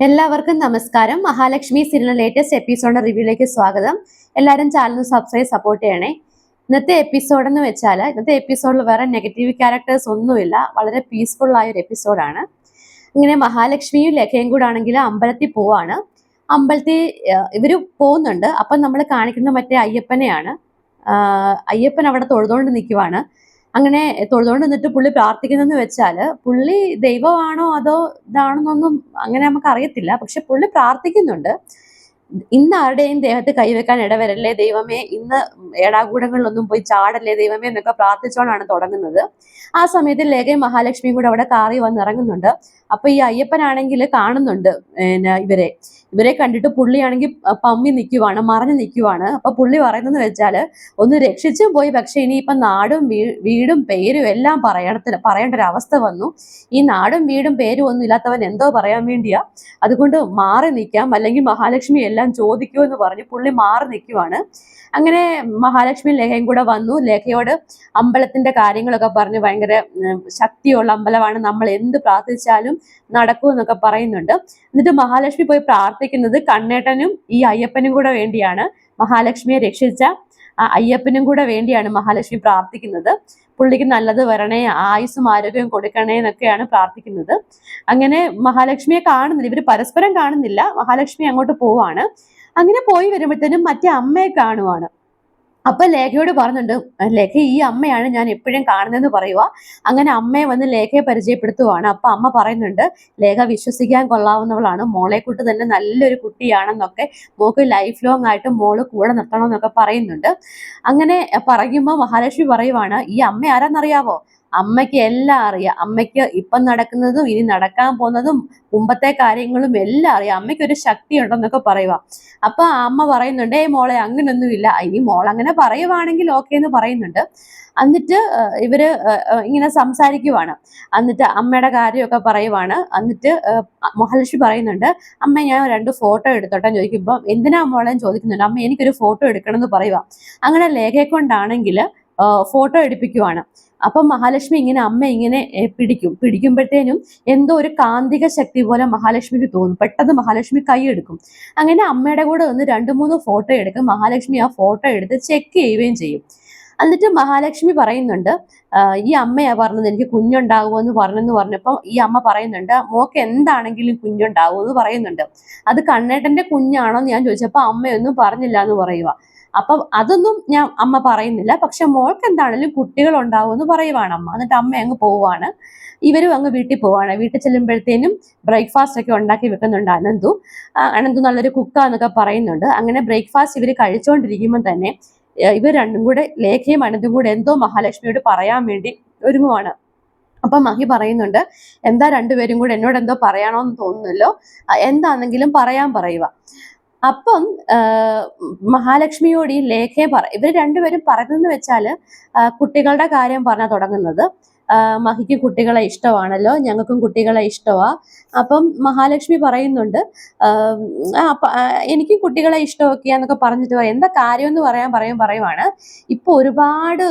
എല്ലാവർക്കും നമസ്കാരം. Mahalakshmi serial latest episode റിവ്യൂയിലേക്ക് സ്വാഗതം. എല്ലാവരും ചാനൽ സബ്സ്ക്രൈബ് സപ്പോർട്ട് ചെയ്യണേ. ഇന്നത്തെ എപ്പിസോഡ് എന്ന് വെച്ചാൽ ഇന്നത്തെ എപ്പിസോഡിൽ വേറെ നെഗറ്റീവ് ക്യാരക്ടേഴ്സ് ഒന്നുമില്ല. വളരെ പീസ്ഫുൾ ആയ ഒരു എപ്പിസോഡാണ് ഇങ്ങനെ മഹാലക്ഷ്മിയും ലഖയും കൂടെ ആണെങ്കിൽ അമ്പലത്തിൽ പോവാണ്. അമ്പലത്തിൽ ഇവർ പോകുന്നുണ്ട്. അപ്പം നമ്മൾ കാണിക്കുന്ന മറ്റേ അയ്യപ്പനെയാണ്. അയ്യപ്പൻ അവിടെ തൊഴുതുകൊണ്ട് നിൽക്കുവാണ് അങ്ങനെ തൊഴുതുകൊണ്ട് നിന്നിട്ട് പുള്ളി പ്രാർത്ഥിക്കുന്നതെന്ന് വെച്ചാൽ പുള്ളി ദൈവമാണോ അതോ ഇതാണെന്നൊന്നും അങ്ങനെ നമുക്ക് അറിയത്തില്ല. പക്ഷെ പുള്ളി പ്രാർത്ഥിക്കുന്നുണ്ട്. ഇന്ന് ആരുടെയും ദേഹത്ത് കൈവെക്കാൻ ഇടവരല്ലേ ദൈവമേ? ഇന്ന് ഏടാകൂടങ്ങളിലൊന്നും പോയി ചാടല്ലേ ദൈവമേ എന്നൊക്കെ പ്രാർത്ഥിച്ചുകൊണ്ടാണ് തുടങ്ങുന്നത്. ആ സമയത്ത് ലേഖയും മഹാലക്ഷ്മിയും കൂടെ അവിടെ കാറി വന്ന് ഇറങ്ങുന്നുണ്ട്. അപ്പൊ ഈ അയ്യപ്പനാണെങ്കിൽ കാണുന്നുണ്ട് ഇവരെ. ഇവരെ കണ്ടിട്ട് പുള്ളിയാണെങ്കിൽ പമ്മി നിൽക്കുവാണ് മറഞ്ഞു നിൽക്കുവാണ് അപ്പൊ പുള്ളി പറയുന്നതെന്ന് വെച്ചാൽ ഒന്ന് രക്ഷിച്ചും പോയി. പക്ഷെ ഇനിയിപ്പം നാടും വീടും പേരും എല്ലാം പറയണത്തിന് പറയേണ്ട ഒരു അവസ്ഥ വന്നു. ഈ നാടും വീടും പേരും ഒന്നും ഇല്ലാത്തവൻ എന്തോ പറയാൻ വേണ്ടിയാ? അതുകൊണ്ട് മാറി നിൽക്കാം അല്ലെങ്കിൽ മഹാലക്ഷ്മി എല്ലാം ചോദിക്കൂ എന്ന് പറഞ്ഞ് പുള്ളി മാറി നിൽക്കുവാണ് അങ്ങനെ മഹാലക്ഷ്മി ലേഖയും കൂടെ വന്നു. ലേഖയോട് അമ്പലത്തിന്റെ കാര്യങ്ങളൊക്കെ പറഞ്ഞ് ഭയങ്കര ശക്തിയുള്ള അമ്പലമാണ്. നമ്മൾ എന്ത് പ്രാർത്ഥിച്ചാലും നടക്കും എന്നൊക്കെ പറയുന്നുണ്ട്. എന്നിട്ട് മഹാലക്ഷ്മി പോയി പ്രാർത്ഥിക്കുന്നത് കണ്ണേട്ടനും ഈ അയ്യപ്പനും കൂടെ വേണ്ടിയാണ് മഹാലക്ഷ്മിയെ രക്ഷിച്ച അയ്യപ്പനും കൂടെ വേണ്ടിയാണ് മഹാലക്ഷ്മി പ്രാർത്ഥിക്കുന്നത്. പുള്ളിക്ക് നല്ലത് വരണേ ആയുസ്സും ആരോഗ്യവും കൊടുക്കണേ എന്നൊക്കെയാണ് പ്രാർത്ഥിക്കുന്നത്. അങ്ങനെ മഹാലക്ഷ്മിയെ കാണുന്നില്ല ഇവർ പരസ്പരം കാണുന്നില്ല. മഹാലക്ഷ്മി അങ്ങോട്ട് പോവാണ്. അങ്ങനെ പോയി വരുമ്പോഴത്തേനും മറ്റേ അമ്മയെ കാണുവാണ്. അപ്പൊ ലേഖയോട് പറഞ്ഞിട്ടുണ്ട് ലേഖ ഈ അമ്മയാണ് ഞാൻ എപ്പോഴും കാണുന്നതെന്ന് പറയുക. അങ്ങനെ അമ്മയെ വന്ന് ലേഖയെ പരിചയപ്പെടുത്തുവാണ്. അപ്പൊ അമ്മ പറയുന്നുണ്ട് ലേഖ വിശ്വസിക്കാൻ കൊള്ളാവുന്നവളാണ്. മോളെ കുട്ടി തന്നെ നല്ലൊരു കുട്ടിയാണെന്നൊക്കെ മോക്ക് ലൈഫ് ലോങ് ആയിട്ട് മോൾ കൂടെ നിർത്തണം എന്നൊക്കെ പറയുന്നുണ്ട്. അങ്ങനെ പറയുമ്പോൾ മഹാലക്ഷ്മി പറയുവാണ് ഈ അമ്മ ആരാന്നറിയാവോ? അമ്മയ്ക്ക് എല്ലാം അറിയാം. അമ്മയ്ക്ക് ഇപ്പം നടക്കുന്നതും ഇനി നടക്കാൻ പോകുന്നതും മുമ്പത്തെ കാര്യങ്ങളും എല്ലാം അറിയാം. അമ്മയ്ക്ക് ഒരു ശക്തി ഉണ്ടെന്നൊക്കെ പറയുക അപ്പൊ അമ്മ പറയുന്നുണ്ട് ഏ മോളെ അങ്ങനൊന്നുമില്ല. ഇനി മോൾ അങ്ങനെ പറയുവാണെങ്കിൽ ഓക്കെ എന്ന് പറയുന്നുണ്ട്. എന്നിട്ട് ഇവർ ഇങ്ങനെ സംസാരിക്കുവാണ്. എന്നിട്ട് അമ്മയുടെ കാര്യമൊക്കെ പറയുവാണ്. എന്നിട്ട് മഹാലക്ഷ്മി പറയുന്നുണ്ട് അമ്മ ഞാൻ രണ്ട് ഫോട്ടോ എടുത്തോട്ടെ ചോദിക്കുമ്പോൾ എന്തിനാ മോളെ? ചോദിക്കുന്നുണ്ട്. അമ്മ എനിക്കൊരു ഫോട്ടോ എടുക്കണം എന്ന് പറയുക അങ്ങനെ ലേഖയെ കൊണ്ടാണെങ്കിൽ ഫോട്ടോ എടുപ്പിക്കുവാണ്. അപ്പം മഹാലക്ഷ്മി ഇങ്ങനെ അമ്മ ഇങ്ങനെ പിടിക്കും. പിടിക്കുമ്പോഴത്തേനും എന്തോ ഒരു കാന്തിക ശക്തി പോലെ മഹാലക്ഷ്മിക്ക് തോന്നും. പെട്ടെന്ന് മഹാലക്ഷ്മി കൈയെടുക്കും അങ്ങനെ അമ്മയുടെ കൂടെ ഒന്ന് രണ്ട് മൂന്ന് ഫോട്ടോ എടുക്കും. മഹാലക്ഷ്മി ആ ഫോട്ടോ എടുത്ത് ചെക്ക് ചെയ്യുകയും ചെയ്യും. എന്നിട്ട് മഹാലക്ഷ്മി പറയുന്നുണ്ട് ഈ അമ്മയാ പറഞ്ഞത് എനിക്ക് കുഞ്ഞുണ്ടാകുമെന്ന് പറഞ്ഞെന്ന് പറഞ്ഞപ്പോൾ ഈ അമ്മ പറയുന്നുണ്ട് മോക്ക് എന്താണെങ്കിലും കുഞ്ഞുണ്ടാകുമെന്ന് പറയുന്നുണ്ട്. അത് കണ്ണേട്ടന്റെ കുഞ്ഞാണോ എന്ന് ഞാൻ ചോദിച്ചപ്പോൾ അമ്മയൊന്നും പറഞ്ഞില്ല എന്ന് പറയുക അപ്പം അതൊന്നും ഞാൻ അമ്മ പറയുന്നില്ല. പക്ഷെ മോൾക്ക് എന്താണെങ്കിലും കുട്ടികൾ ഉണ്ടാവുമെന്ന് പറയുവാണ് അമ്മ. എന്നിട്ട് അമ്മ അങ്ങ് പോവാണ് ഇവരും അങ്ങ് വീട്ടിൽ പോവാണ്. വീട്ടിൽ ചെല്ലുമ്പോഴത്തേനും ബ്രേക്ക്ഫാസ്റ്റ് ഒക്കെ ഉണ്ടാക്കി വെക്കുന്നുണ്ട് അനന്തു. അനന്തു നല്ലൊരു കുക്കാന്നൊക്കെ പറയുന്നുണ്ട്. അങ്ങനെ ബ്രേക്ക്ഫാസ്റ്റ് ഇവർ കഴിച്ചുകൊണ്ടിരിക്കുമ്പോൾ തന്നെ ഇവർ രണ്ടും കൂടെ ലേഖയും അനന്തും കൂടെ എന്തോ മഹാലക്ഷ്മിയോട് പറയാൻ വേണ്ടി ഒരുങ്ങുവാണ്. അപ്പൊ മഹി പറയുന്നുണ്ട് എന്താ രണ്ടുപേരും കൂടെ എന്നോട് എന്തോ പറയണോന്ന് തോന്നുന്നല്ലോ. എന്താണെങ്കിലും പറയാൻ പറയുക അപ്പം മഹാലക്ഷ്മിയോട് ഈ ലേഖയെ പറ ഇവർ രണ്ടുപേരും പറയുന്നതെന്ന് വെച്ചാൽ കുട്ടികളുടെ കാര്യം പറഞ്ഞാൽ തുടങ്ങുന്നത്. മഹിക്ക് കുട്ടികളെ ഇഷ്ടമാണല്ലോ ഞങ്ങൾക്കും കുട്ടികളെ ഇഷ്ടമാ അപ്പം മഹാലക്ഷ്മി പറയുന്നുണ്ട് എനിക്കും കുട്ടികളെ ഇഷ്ടമൊക്കെയാന്നൊക്കെ പറഞ്ഞിട്ട്. എന്താ കാര്യം എന്ന് പറയാൻ പറയും പറയുവാണ്. ഇപ്പൊ ഒരുപാട്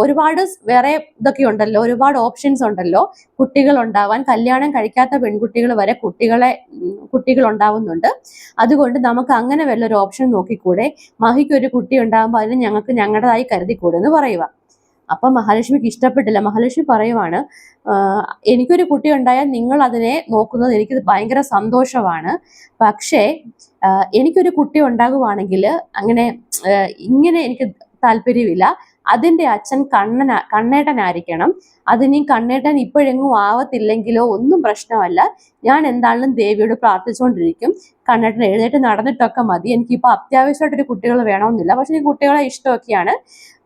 ഒരുപാട് വേറെ ഇതൊക്കെ ഉണ്ടല്ലോ ഒരുപാട് ഓപ്ഷൻസ് ഉണ്ടല്ലോ. കുട്ടികൾ ഉണ്ടാവാൻ കല്യാണം കഴിക്കാത്ത പെൺകുട്ടികൾ വരെ കുട്ടികളെ കുട്ടികൾ ഉണ്ടാവുന്നുണ്ട്. അതുകൊണ്ട് നമുക്ക് അങ്ങനെ വല്ലൊരു ഓപ്ഷൻ നോക്കിക്കൂടെ? മഹിക്ക് ഒരു കുട്ടി ഉണ്ടാകുമ്പോൾ അതിന് ഞങ്ങൾക്ക് ഞങ്ങളുടേതായി കരുതിക്കൂടെ എന്ന് പറയുക അപ്പൊ മഹാലക്ഷ്മിക്ക് ഇഷ്ടപ്പെട്ടില്ല. മഹാലക്ഷ്മി പറയുവാണ് "ആഹ് എനിക്കൊരു കുട്ടി ഉണ്ടായാൽ നിങ്ങൾ അതിനെ നോക്കുന്നത് എനിക്ക് ഭയങ്കര സന്തോഷമാണ്. പക്ഷേ എനിക്കൊരു കുട്ടി ഉണ്ടാകുവാണെങ്കിൽ അങ്ങനെ ഇങ്ങനെ എനിക്ക് താല്പര്യമില്ല. അതിന്റെ അച്ഛൻ കണ്ണന കണ്ണേട്ടനായിരിക്കണം. അതിനി കണ്ണേട്ടൻ ഇപ്പോഴെങ്ങും ആവത്തില്ലെങ്കിലോ ഒന്നും പ്രശ്നമല്ല. ഞാൻ എന്താണെങ്കിലും ദേവിയോട് പ്രാർത്ഥിച്ചുകൊണ്ടിരിക്കും. കണ്ണേട്ടൻ എഴുന്നേറ്റ് നടന്നിട്ടൊക്കെ മതി. എനിക്കിപ്പോൾ അത്യാവശ്യമായിട്ടൊരു കുട്ടികൾ വേണമെന്നില്ല. പക്ഷെ ഈ കുട്ടികളെ ഇഷ്ടമൊക്കെയാണ്.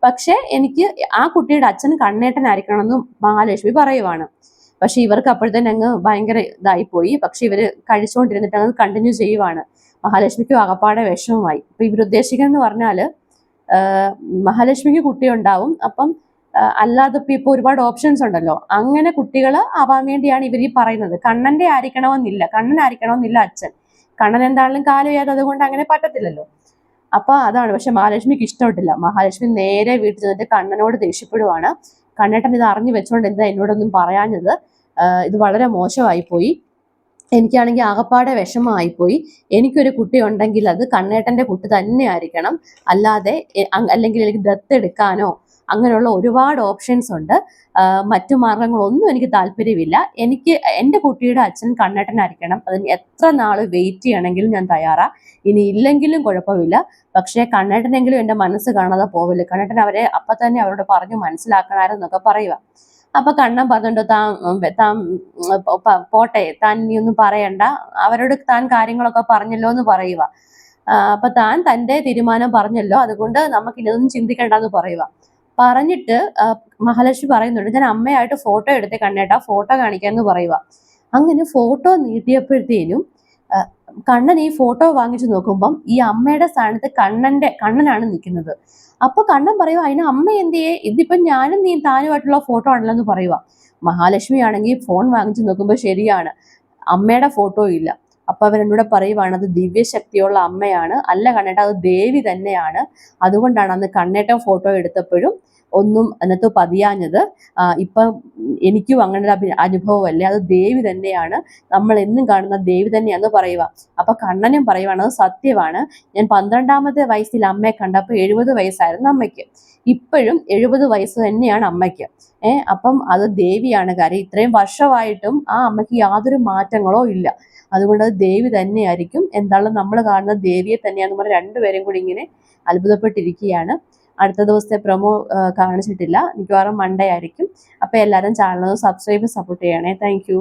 പക്ഷേ എനിക്ക് ആ കുട്ടിയുടെ അച്ഛൻ കണ്ണേട്ടനായിരിക്കണം എന്ന് മഹാലക്ഷ്മി പറയുവാണ്. പക്ഷെ ഇവർക്ക് അപ്പോഴത്തേനും അങ്ങ് ഭയങ്കര ഇതായിപ്പോയി. പക്ഷെ ഇവർ കഴിച്ചുകൊണ്ടിരുന്നിട്ട് അങ്ങ് കണ്ടിന്യൂ ചെയ്യുവാണ്. മഹാലക്ഷ്മിക്കും അകപ്പാടെ വിഷമമായി. അപ്പൊ ഇവരുദ്ദേശിക്കുന്നത് പറഞ്ഞാൽ ആഹ് മഹാലക്ഷ്മിക്ക് കുട്ടി ഉണ്ടാവും അപ്പം അല്ലാതെ ഇപ്പൊ ഇപ്പോൾ ഒരുപാട് ഓപ്ഷൻസ് ഉണ്ടല്ലോ. അങ്ങനെ കുട്ടികൾ ആവാൻ വേണ്ടിയാണ് ഇവർ ഈ പറയുന്നത്. കണ്ണന്റെ ആയിരിക്കണമെന്നില്ല. കണ്ണൻ ആയിരിക്കണമെന്നില്ല അച്ഛൻ. കണ്ണൻ എന്താണെങ്കിലും കാലം അതുകൊണ്ട് അങ്ങനെ പറ്റത്തില്ലല്ലോ. അപ്പൊ അതാണ്. പക്ഷെ മഹാലക്ഷ്മിക്ക് ഇഷ്ടപ്പെട്ടില്ല. മഹാലക്ഷ്മി നേരെ വീട്ടിൽ ചെന്നിട്ട് കണ്ണനോട് ദേഷ്യപ്പെടുവാണ്. കണ്ണേട്ടൻ ഇത് അറിഞ്ഞു വെച്ചോണ്ട് എന്താ എന്നോടൊന്നും പറയാഞ്ഞത്? ഇത് വളരെ മോശമായി പോയി എനിക്കാണെങ്കിൽ ആകപ്പാടെ വിഷമമായിപ്പോയി. എനിക്കൊരു കുട്ടി ഉണ്ടെങ്കിൽ അത് കണ്ണേട്ടന്റെ കുട്ടി തന്നെ ആയിരിക്കണം അല്ലാതെ അല്ലെങ്കിൽ എനിക്ക് ദത്തെടുക്കാനോ അങ്ങനെയുള്ള ഒരുപാട് ഓപ്ഷൻസ് ഉണ്ട്. മറ്റു മാർഗങ്ങളൊന്നും എനിക്ക് താല്പര്യമില്ല. എനിക്ക് എന്റെ കുട്ടിയുടെ അച്ഛൻ കണ്ണേട്ടനായിരിക്കണം. അതിന് എത്ര നാൾ വെയിറ്റ് ചെയ്യണമെങ്കിലും ഞാൻ തയ്യാറാ. ഇനി ഇല്ലെങ്കിലും കുഴപ്പമില്ല. പക്ഷേ കണ്ണേട്ടനെങ്കിലും എന്റെ മനസ്സ് കാണാതെ പോവില്ല. കണ്ണേട്ടൻ അവരെ അപ്പം തന്നെ അവരോട് പറഞ്ഞു മനസ്സിലാക്കണമായിരുന്നൊക്കെ പറയുക അപ്പൊ കണ്ണൻ പറഞ്ഞിട്ട് താൻ താൻ പോട്ടെ താൻ ഇനി ഒന്നും പറയണ്ട. അവരോട് താൻ കാര്യങ്ങളൊക്കെ പറഞ്ഞല്ലോ എന്ന് പറയുക അപ്പൊ താൻ തന്റെ തീരുമാനം പറഞ്ഞല്ലോ. അതുകൊണ്ട് നമുക്ക് ഇതൊന്നും ചിന്തിക്കേണ്ടെന്ന് പറയുക പറഞ്ഞിട്ട് മഹാലക്ഷ്മി പറയുന്നുണ്ട് ഞാൻ അമ്മയായിട്ട് ഫോട്ടോ എടുത്ത് കണ്ണേട്ടാ ഫോട്ടോ കാണിക്കാന്ന് പറയുക അങ്ങനെ ഫോട്ടോ നീട്ടിയപ്പോഴത്തേനും കണ്ണൻ ഈ ഫോട്ടോ വാങ്ങിച്ചു നോക്കുമ്പം ഈ അമ്മയുടെ സ്ഥാനത്ത് കണ്ണന്റെ കണ്ണനാണ് നിൽക്കുന്നത്. അപ്പൊ കണ്ണൻ പറയുക അതിന് അമ്മ എന്തിയെ? ഇതിപ്പോ ഞാനും നീ താനുമായിട്ടുള്ള ഫോട്ടോ ആണല്ലോ എന്ന് പറയുക മഹാലക്ഷ്മി ആണെങ്കിൽ ഫോൺ വാങ്ങിച്ചു നോക്കുമ്പോൾ ശരിയാണ്. അമ്മയുടെ ഫോട്ടോ ഇല്ല. അപ്പൊ അവൻ എന്നോട് പറയുവാണ് അത് ദിവ്യശക്തിയുള്ള അമ്മയാണ്. അല്ല കണ്ണേട്ട അത് ദേവി തന്നെയാണ്. അതുകൊണ്ടാണ് അന്ന് കണ്ണേട്ടൻ ഫോട്ടോ എടുത്തപ്പോഴും ഒന്നും അതിനകത്ത് പതിയാഞ്ഞത് ഇപ്പം എനിക്കും അങ്ങനെ ഒരു അനുഭവമല്ലേ? അത് ദേവി തന്നെയാണ്. നമ്മൾ എന്നും കാണുന്ന ദേവി തന്നെയാന്ന് പറയുക. അപ്പൊ കണ്ണനും പറയുവാണ് അത് സത്യമാണ്. ഞാൻ പന്ത്രണ്ടാമത്തെ വയസ്സിൽ അമ്മയെ കണ്ടപ്പോൾ എഴുപത് വയസ്സായിരുന്നു അമ്മയ്ക്ക്. ഇപ്പോഴും എഴുപത് വയസ്സ് തന്നെയാണ് അമ്മയ്ക്ക്. ഏഹ് അപ്പം അത് ദേവിയാണ് കാര്യം. ഇത്രയും വർഷമായിട്ടും ആ അമ്മയ്ക്ക് യാതൊരു മാറ്റങ്ങളോ ഇല്ല. അതുകൊണ്ട് അത് ദേവി തന്നെയായിരിക്കും. എന്താണ് നമ്മൾ കാണുന്ന ദേവിയെ തന്നെയാന്ന് പറഞ്ഞാൽ രണ്ടുപേരും കൂടി ഇങ്ങനെ അത്ഭുതപ്പെട്ടിരിക്കുകയാണ്. അടുത്ത ദിവസത്തെ പ്രൊമോ കാണിച്ചിട്ടില്ല. മിക്കവാറും മൺഡേ ആയിരിക്കും. അപ്പോൾ എല്ലാവരും ചാനൽ സബ്സ്ക്രൈബ് സപ്പോർട്ട് ചെയ്യണേ. താങ്ക്